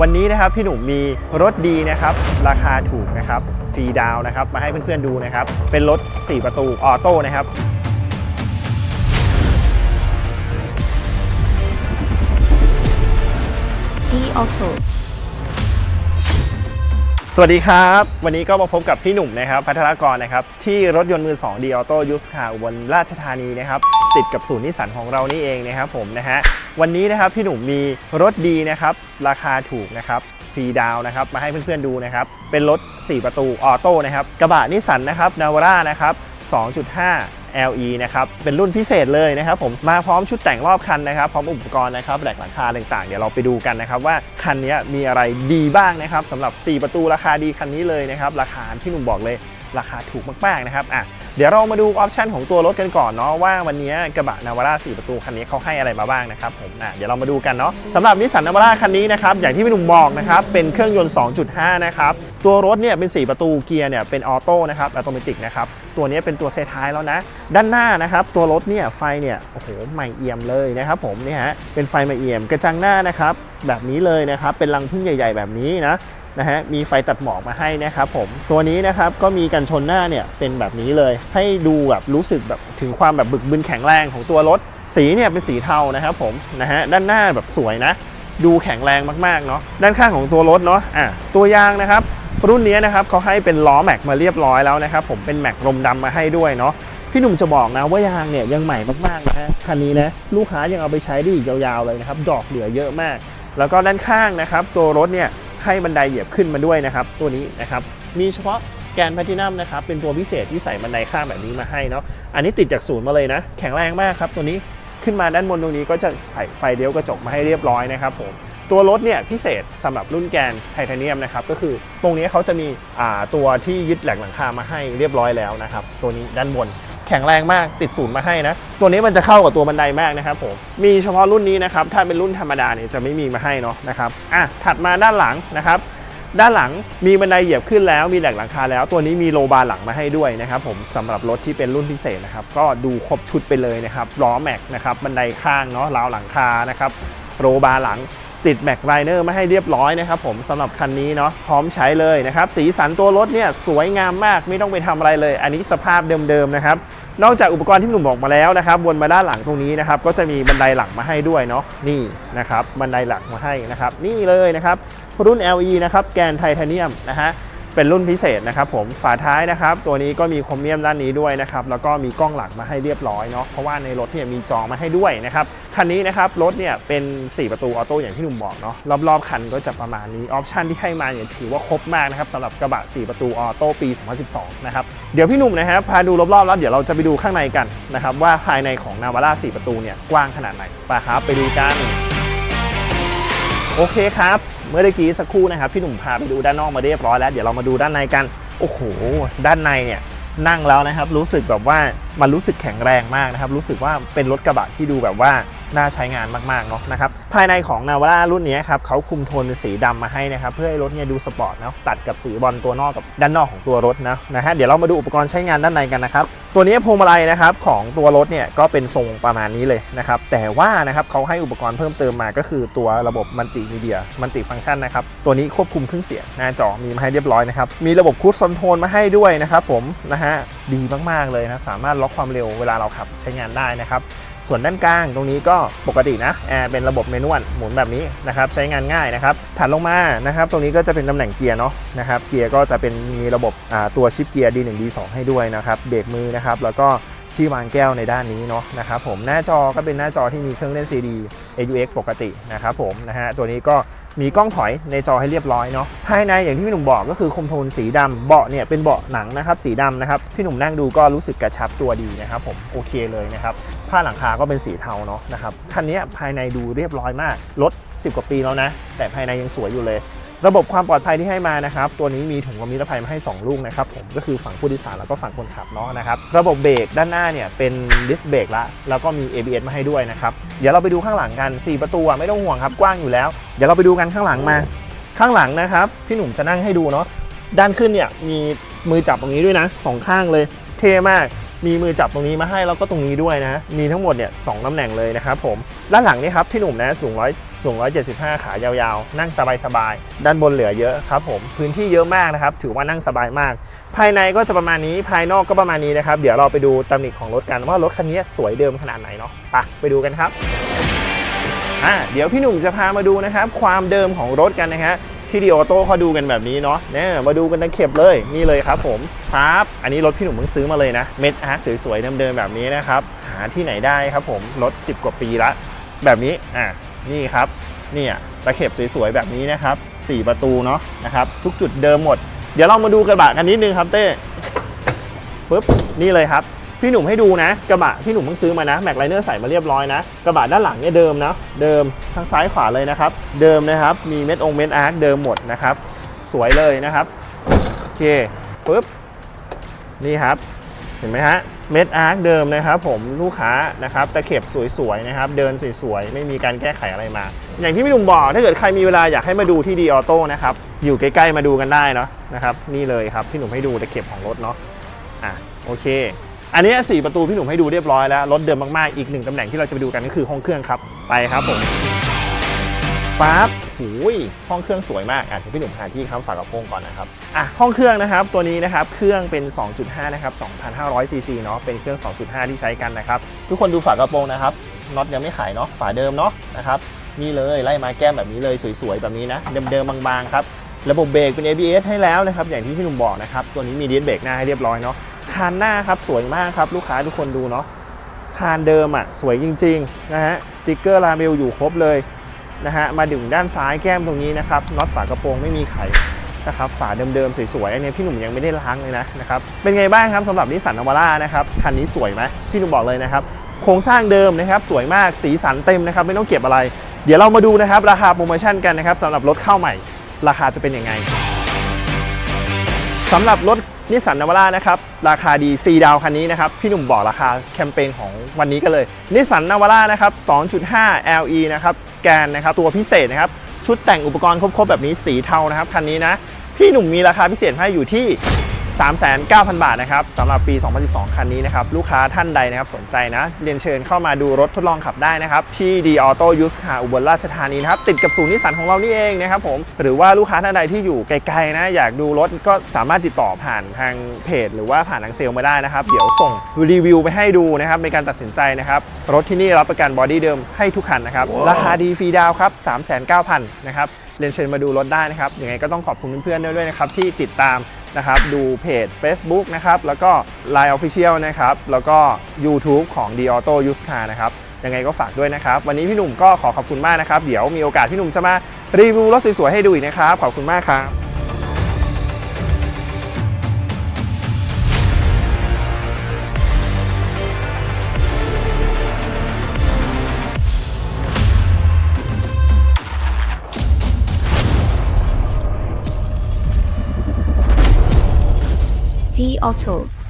วันนี้นะครับพี่หนุ่มมีรถดีนะครับราคาถูกนะครับฟรีดาวน์นะครับมาให้เพื่อนๆดูนะครับเป็นรถ 4 ประตูออโต้นะครับ G Auto สวัสดีครับ วันนี้ก็มาพบกับพี่หนุ่มนะครับพัทรกรนะครับที่รถยนต์มือ2ดีออโต้ยูสคาอุบลราชธานีนะครับติดกับศูนย์นิสสันของเรานี่เองนะครับผมนะฮะ วันนี้นะครับพี่หนุ่มมีรถดีนะครับราคาถูกนะครับฟรีดาวนะครับมาให้เพื่อนๆดูนะครับเป็นรถ 4 ประตูออโต้นะครับกระบะนิสสันนะครับนาวาร่านะครับ2.5 LE นะครับเป็นรุ่นพิเศษเลยนะครับผมมาพร้อมชุดแต่งรอบคันนะครับพร้อมอุปกรณ์นะครับแหลกหลังคาต่างๆ เดี๋ยวเราไปดูกันนะครับว่าคันนี้มีอะไรดีบ้างนะครับสำหรับ 4 ประตูราคาดีคันนี้เลยนะครับราคาที่หนุ่มบอกเลย ราคาถูกมากๆนะครับอะเดี๋ยวเรามาดูออปชันของตัวรถกันก่อนเนาะว่าวันนี้กระบะนาวาร่า4ประตูคันนี้เขาให้อะไรมาบ้างนะครับผมอะเดี๋ยวเรามาดูกันเนาะสำหรับนิสสันนาวาร่าคันนี้นะครับอย่างที่พี่หนุ่มบอกนะครับเป็นเครื่องยนต์ 2.5 นะครับตัวรถเนี่ยเป็น 4 ประตูเกียร์เนี่ยเป็นออโต้นะครับอัตโนมัตินะครับตัวนี้เป็นตัวท้ายแล้วนะ ด้านหน้านะครับตัวรถเนี่ยไฟเนี่ยโอ้โหใหม่เอี่ยมเลยนะครับผมนี่ฮะเป็นไฟใหม่เอี่ยมกระจังหน้านะครับแบบนี้เลยนะครับเป็นรังพึ่งใหญ่ ๆ แบบนี้นะ นะฮะมีไฟตัดหมอกมาให้นะครับผมตัวนี้นะครับก็มีกันชนหน้าเนี่ยเป็นแบบนี้เลย ให้ดูแบบรู้สึกแบบถึงความแบบบึกบึนแข็งแรงของตัวรถ สีเนี่ยเป็นสีเทานะครับผมนะฮะด้านหน้าแบบสวยนะ ดูแข็งแรงมากๆเนาะด้านข้างของตัวรถเนาะอะตัวยางนะครับรุ่นนี้นะครับเขาให้เป็นล้อแม็กมาเรียบร้อยแล้วนะครับผมเป็นแม็กลมดำมาให้ด้วยเนาะพี่หนุ่มจะบอกนะว่ายางเนี่ยยังใหม่มากๆนะฮะคันนี้นะลูกค้ายังเอาไปใช้ได้อีกยาวๆเลยนะครับดอกเหลือเยอะมาก แล้วก็ด้านข้างนะครับ ตัวรถเนี่ย ให้บันไดเหยียบขึ้นมาด้วยนะครับตัวนี้นะครับมีเฉพาะแกนแพทินัมนะครับเป็นตัวพิเศษที่ใส่บันไดข้างแบบนี้มาให้เนาะอันนี้ติดจากศูนย์มาเลยนะ แข็งแรงมากครับตัวนี้ขึ้นมาด้านบนตรงนี้ก็จะใส่ไฟเลี้ยวกระจกมาให้เรียบร้อยนะครับผมตัวรถเนี่ยพิเศษสำหรับรุ่นแกนไทเทเนียมนะครับก็คือตรงนี้เขาจะมีอ่าตัวที่ยึดแหลกหลังคามาให้เรียบร้อยแล้วนะครับตัวนี้ด้านบน แข็งแรงมากติดศูนย์มาให้นะ ตัวนี้มันจะเข้ากับตัวบันไดมากนะครับผมมีเฉพาะรุ่นนี้นะครับถ้าเป็นรุ่นธรรมดาเนี่ยจะไม่มีมาให้เนาะนะครับอะถัดมาด้านหลังนะครับด้านหลังมีบันไดเหยียบขึ้นแล้วมีแหลกหลังคาแล้ว ตัวนี้มีโลบาร์หลังมาให้ด้วยนะครับผมสำหรับรถที่เป็นรุ่นพิเศษนะครับก็ดูครบชุดไปเลยนะครับล้อแม็กนะครับบันไดข้างเนาะราวหลังคานะครับโลบาร์หลัง ติดแม็กไรเนอร์มาให้เรียบร้อยนะครับผมสำหรับคันนี้เนาะพร้อมใช้เลยนะครับ สีสันตัวรถเนี่ยสวยงามมากไม่ต้องไปทำอะไรเลย อันนี้สภาพเดิมๆนะครับนอกจากอุปกรณ์ที่หนุ่มบอกมาแล้วนะครับวนมาด้านหลังตรงนี้นะครับก็จะมีบันไดหลังมาให้ด้วยเนาะนี่นะครับบันไดหลังมาให้นะครับนี่เลยนะครับรุ่น LE นะครับแกนไทเทเนียมนะฮะ เป็นรุ่นพิเศษนะครับผมฝาท้ายนะครับตัวนี้ก็มีโครเมียมด้านนี้ด้วยนะครับแล้วก็มีกล้องหลังมาให้เรียบร้อยเนาะเพราะว่าในรถเนี่ยมีจองมาให้ด้วยนะครับคันนี้นะครับรถเนี่ยเป็น 4 ประตูออโต้อย่างที่หนุ่มบอกเนาะรอบๆคันก็จะประมาณนี้ออปชันที่ให้มาเนี่ยถือว่าครบมากนะครับสำหรับกระบะ 4 ประตูออโต้ปี 2012 นะครับเดี๋ยวพี่หนุ่มนะครับพาดูรอบๆแล้วเดี๋ยวเราจะไปดูข้างในกันนะครับว่าภายในของนาวาร่า4 ประตูเนี่ยกว้างขนาดไหนไปครับไปดูกัน โอเคครับ เมื่อกี้สักครู่นะครับพี่หนุ่มพาไปดูด้านนอกมาเรียบร้อยแล้วเดี๋ยวเรามาดูด้านในกัน โอ้โห ด้านในเนี่ยนั่งแล้วนะครับ รู้สึกแบบว่ามันรู้สึกแข็งแรงมากนะครับ รู้สึกว่าเป็นรถกระบะที่ดูแบบว่า น่าใช้งานมากๆเนาะนะครับภายในของนาวาร่ารุ่นนี้ครับเขาคุมโทนเป็นสีดำมาให้นะครับเพื่อให้รถเนี่ยดูสปอร์ตเนาะตัดกับสีบอลตัวนอกกับด้านนอกของตัวรถนะนะฮะเดี๋ยวเรามาดูอุปกรณ์ใช้งานด้านในกันนะครับตัวนี้พวงมาลัยนะครับของตัวรถเนี่ยก็เป็นทรงประมาณนี้เลยนะครับแต่ว่านะครับเขาให้อุปกรณ์เพิ่มเติมมาก็คือตัวระบบมัลติมีเดียมัลติฟังก์ชันนะครับตัวนี้ควบคุมเครื่องเสียงหน้าจอมีมาให้เรียบร้อยนะครับมีระบบคูดคอนโทรลมาให้ด้วยนะครับผมนะฮะดีมากๆเลยนะสามารถล็อกความเร็วเวลาเราขับใช้งานได้นะครับ ส่วนด้านกลางตรงนี้ก็ปกตินะแอร์เป็นระบบเมนวลหมุนแบบนี้นะครับใช้งานง่ายนะครับถัดลงมานะครับตรงนี้ก็จะเป็นตำแหน่งเกียร์เนาะนะครับเกียร์ก็จะเป็นมีระบบตัวชิปเกียร์ D1 D2 ให้ด้วยนะครับเบรกมือนะครับแล้วก็ที่วางแก้วในด้านนี้เนาะนะครับผมหน้าจอก็เป็นหน้าจอที่มีเครื่องเล่น CD AUX ปกตินะครับผมนะฮะตัวนี้ก็มีกล้องถอยในจอให้เรียบร้อยเนาะภายในอย่างที่พี่หนุ่มบอกก็คือคมโทนสีดำเบาะเนี่ยเป็นเบาะหนังนะครับสีดำนะครับพี่หนุ่มนั่งดูก็รู้สึกกระชับตัวดีนะครับผมโอเคเลยนะครับ ผ้าหลังคาก็เป็นสีเทาเนาะนะครับคันนี้ภายในดูเรียบร้อยมากรถ10 กว่าปีแล้วนะ แต่ภายในยังสวยอยู่เลย ระบบความปลอดภัยที่ให้มานะครับ ตัวนี้มีถุงลมนิรภัยมาให้ 2 ลูกนะครับผมก็คือฝั่งผู้โดยสารแล้วก็ฝั่งคนขับเนาะนะครับ ระบบเบรกด้านหน้าเนี่ยเป็นดิสเบรกละแล้วก็มี ABS มาให้ด้วยนะครับ เดี๋ยวเราไปดูข้างหลังกัน 4 ประตูไม่ต้องห่วงครับกว้างอยู่แล้ว เดี๋ยวเราไปดูกันข้างหลังมา ข้างหลังนะครับพี่หนุ่มจะนั่งให้ดูเนาะด้านขึ้นเนี่ยมีมือจับตรงนี้ด้วยนะสองข้างเลย เท่มาก มีมือจับตรงนี้มาให้แล้วก็ตรงนี้ด้วยนะ มีทั้งหมดเนี่ยสองตำแหน่งเลยนะครับผม ด้านหลังนี่ครับพี่หนุ่มนะสูงร้อยสูง 175 ขายาวๆ นั่งสบายๆ ด้านบนเหลือเยอะครับผม พื้นที่เยอะมากนะครับ ถือว่านั่งสบายมาก ภายในก็จะประมาณนี้ ภายนอกก็ประมาณนี้นะครับ เดี๋ยวเราไปดูตำหนิของรถกันว่ารถคันนี้สวยเดิมขนาดไหนเนาะ ไปไปดูกันครับ อะเดี๋ยวพี่หนุ่มจะพามาดูนะครับ ความเดิมของรถกันนะฮะ ที่ดีออโต้เขาดูกันแบบนี้เนาะเนี่ยมาดูกันตะเข็บเลยนี่เลยครับผมครับอันนี้รถพี่หนุ่มเพิ่งซื้อมาเลยนะเม็ดอาร์คสวยๆเดิมๆแบบนี้นะครับหาที่ไหนได้ครับผมรถ 10 กว่าปีละ แบบนี้อะนี่ครับเนี่ยตะเข็บสวยๆแบบนี้นะครับ4ประตูเนาะนะครับทุกจุดเดิมหมด เดี๋ยวเรามาดูกระบะกันนิดนึงครับเต้ปุ๊บนี่เลยครับ พี่หนุ่มให้ดูนะ กระบะพี่หนุ่มเพิ่งซื้อมานะแม็กไลเนอร์ใส่มาเรียบร้อยนะ กระบะด้านหลังเนี่ยเดิมนะเดิมทั้งซ้ายขวาเลยนะครับ เดิมนะครับมีเม็ดองเม็ดอาร์คเดิมหมดนะครับ สวยเลยนะครับโอเคปุ๊บนี่ครับ เห็นไหมฮะเม็ดอาร์คเดิมนะครับ ผมลูกค้านะครับตะเข็บสวยๆนะครับ เดินสวยๆไม่มีการแก้ไขอะไรมา อย่างที่พี่หนุ่มบอกถ้าเกิดใครมีเวลาอยากให้มาดูที่ดีออโต้นะครับอยู่ใกล้ๆมาดูกันได้เนาะนะครับ นี่เลยครับพี่หนุ่มให้ดูตะเข็บของรถเนาะอะโอเค อันนี้สี่ประตูพี่หนุ่มให้ดูเรียบร้อยแล้ว รถเดิมมาก ๆ อีกหนึ่งตำแหน่งที่เราจะไปดูกันก็คือห้องเครื่องครับ ไปครับผมปั๊บหูยห้องเครื่องสวยมากอะเดี๋ยวพี่หนุ่มหาที่ค้ำฝากระโปรงก่อนนะครับอะห้องเครื่องนะครับตัวนี้นะครับเครื่องเป็น 2.5 นะครับ 2,500 ซีซีเนาะเป็นเครื่อง 2.5 ที่ใช้กันนะครับ ทุกคนดูฝากระโปรงนะครับน็อตยังไม่ขายเนาะฝาเดิมเนาะนะครับนี่เลยไล่มาแก้มแบบนี้เลยสวยๆแบบนี้นะเดิมๆบางๆครับระบบเบรกเป็น ABS ให้แล้วนะครับอย่างที่พี่หนุ่มบอกนะครับตัวนี้มีดิสเบรกหน้าให้เรียบร้อยเนาะ คานหน้าครับสวยมากครับลูกค้าทุกคนดูเนาะคานเดิมอะสวยจริงๆนะฮะสติกเกอร์ลาเมลอยู่ครบเลยนะฮะมาดึงด้านซ้ายแก้มตรงนี้นะครับน็อตฝากระโปรงไม่มีไขนะครับฝาเดิมๆสวยๆอันนี้พี่หนุ่มยังไม่ได้ล้างเลยนะนะครับเป็นไงบ้างครับสำหรับนิสสันนาวาร่านะครับคันนี้สวยไหมพี่หนุ่มบอกเลยนะครับโครงสร้างเดิมนะครับสวยมากสีสันเต็มนะครับไม่ต้องเก็บอะไร เดี๋ยวเรามาดูนะครับราคาโปรโมชั่นกันนะครับสำหรับรถเข้าใหม่ ราคาจะเป็นยังไง สำหรับรถนิสสันนาวาร่านะครับ ราคาดีฟรีดาวคันนี้นะครับ พี่หนุ่มบอกราคาแคมเปญของวันนี้กันเลยนิสสันนาวาร่านะครับ 2.5 LE นะครับแกนนะครับตัวพิเศษนะครับ ชุดแต่งอุปกรณ์ครบๆ แบบนี้สีเทานะครับ คันนี้นะ พี่หนุ่มมีราคาพิเศษให้อยู่ที่ 39,000 บาทนะครับสำหรับปี 2012 คันนี้นะครับลูกค้าท่านใดนะครับสนใจนะ เรียนเชิญเข้ามาดูรถทดลองขับได้นะครับ ที่ดีออโต้ยูสคาอุบลราชธานีนะครับ ติดกับศูนย์นิสสันของเรานี่เองนะครับผมหรือว่าลูกค้าท่านใดที่อยู่ไกลๆนะ อยากดูรถก็สามารถติดต่อผ่านทางเพจ หรือว่าผ่านทางเซลล์มาได้นะครับ เดี๋ยวส่งรีวิวไปให้ดูนะครับในการตัดสินใจนะครับรถที่นี่รับประกันบอดี้เดิมให้ทุกคันนะครับราคาดีฟรีดาวครับ39,000นะครับเรียนเชิญมาดูรถได้นะครับยังไงก็ต้องขอบคุณเพื่อนๆด้วยนะครับที่ติดตาม นะครับ ดูเพจ Facebook นะครับ แล้วก็ Line Official นะครับ แล้วก็ YouTube ของ d a u t o Used Car นะครับ ยังไงก็ฝากด้วยนะครับ วันนี้พี่หนุ่มก็ขอขอบคุณมากนะครับ เดี๋ยวมีโอกาสพี่หนุ่มจะมารีวิวรถสวยๆให้ดูอีกนะครับ ขอบคุณมากครับ G Auto